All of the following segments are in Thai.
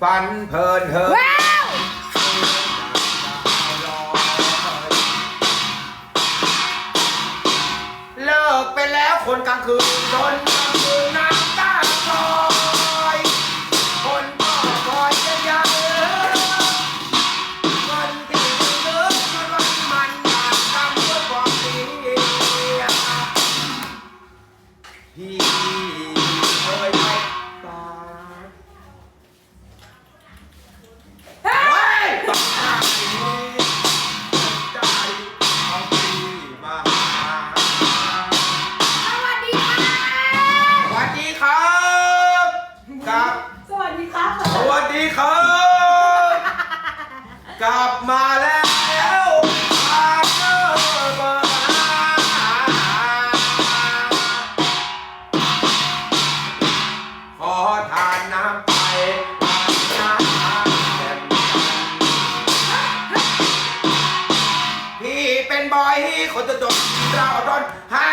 ฝันเพลินเธอว้าวเลิกไปแล้วคนกลางคืนจนกลางคืน กลับมาแล้วพาเธอมาขอทานน้ำไปน้ำแจ่มพี่เป็นบอยคนจะจนเราดนหา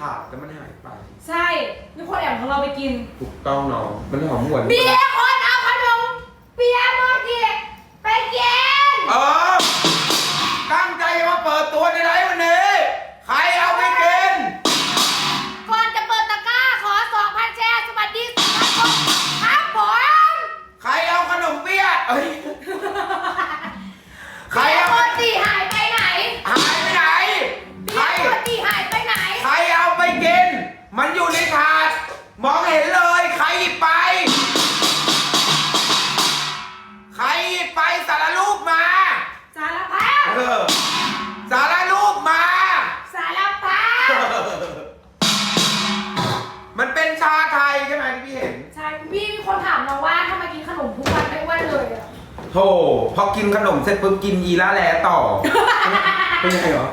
จำได้อยู่ในถาดแต่มันหายไป ใช่มีคนแอบของเราไปกิน ถูกต้องน้อง มันหอมหวนมีคนเอาข โธ่พอกินขนมเสร็จปุ๊บกินยีราแลต่อ เป็นไงเหรอ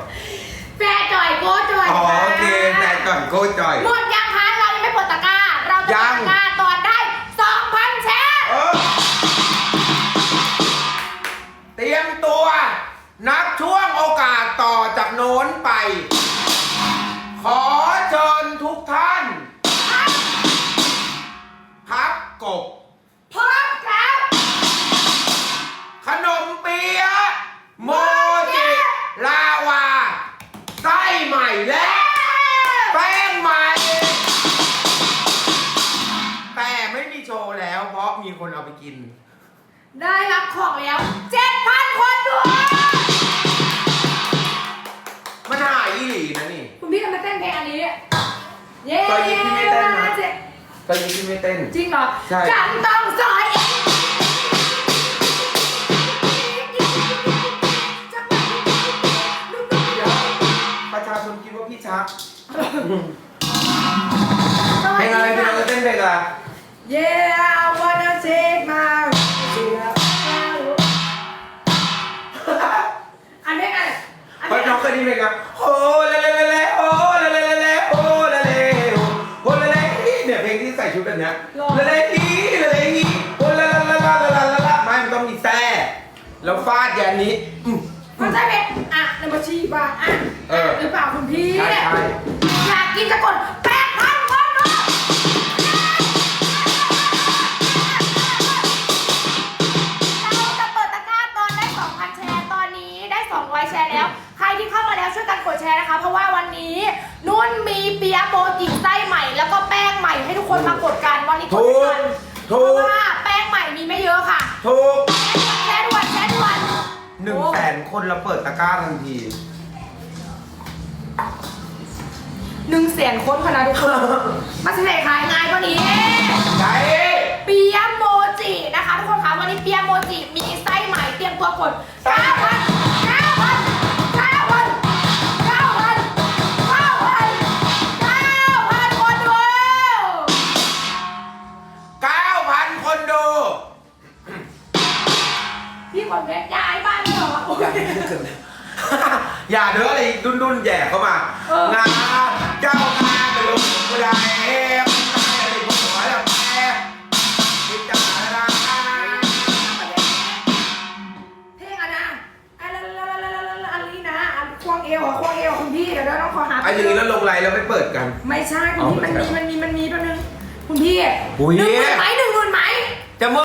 แฟร์จ่อยโก้จ่อยอ๋อค่ะโอเคแต่ก่อนโคตรจ่อย หมดยังคะเรายังไม่เปิดตะกร้า เราจะยัเปิดงตะกร้าตอนได้2,000แชร์เออเตรียมตัว นับช่วงโอกาสต่อจากโน้นไป ขอ มีคนเอาไปกิน ได้รับของแล้ว7,000คนดูมันหายอีหลีนะนี่คุณพี่ทำไมเต้นเพลงอันนี้ เย้ตอนนี้พี่ไม่เต้นนะ เจ็ดตอนนี้ที่ไม่เต้น จริงเหรอใช่จำต้องสอยเองจะไปประชาชนคิดว่าพี่ชักสวัสเพลดีงอะไรเพลงค่ะอะไรเต้นเพลงอะไร Yeah, I wanna take my อันนี้กันอันเพราะนี้น้องเคยได้ยินเพลงอะโอ้เลเลเลเลโอ้เลเลเลเลโอ้เลเลโอ้เลเลเนี่ยเพลงที่ใส่ชุดแบบเนี้ยเลเลอีเลเลอีโอ้เลเลเลเลเลเลเลไม่มันต้องมีแท้แล้วฟาดอย่างนี้อืม มันใช่เพลงอะนำมาชี้บ้างอะเออ หรือเปล่าคุณพี่ใช่ใช่อยากกินจะกด กันกดแชร์นะคะ เพราะว่าวันนี้นุ่นมีเปียะโบจิไส้ใหม่ แล้วก็แป้งใหม่ให้ทุกคนมากดกันวันนี้กดถูไม่กทันเพถูราะกว่าแป้งใหม่มีไม่เยอะค่ะถูกแชร์ด่วนแชร์ด่วนหนึ่งแสนคนเราเปิดตะกร้าทันที หนึ่งแสนคนขนาดทุกคนมาเฉลยขายง่ายกว่านี้ ใช่เปียโมจินะคะทุกคนคะวันนี้เปียโมจิมีไส้ใหม่เตรียมตัวกด9,000 พี่คนเพชรย้ายบ้านเหรอโอ้ยอย่าเด้ออะไรดุนดุนๆแย่เข้ามาเออ งาเจ้างานไปลงกูได้เอ็มตายอะไรกูหัวแล้วแม่พิจารณาเพลงอะนะอะไรนะอะไรนะควงเอวอะควงเอวคุณพี่เดี๋ยวเราต้องขอหา ไอ้อย่างนี้แล้วลงไลน์แล้วไม่เปิดกัน ไม่ใช่คุณอ๋อพี่มันไม่มีใช่มันมีมันมีตัวนึงคุณพี่อุ๊ยหนึ่งหมื่นไหมหนึ่งหมื่นไหม จะ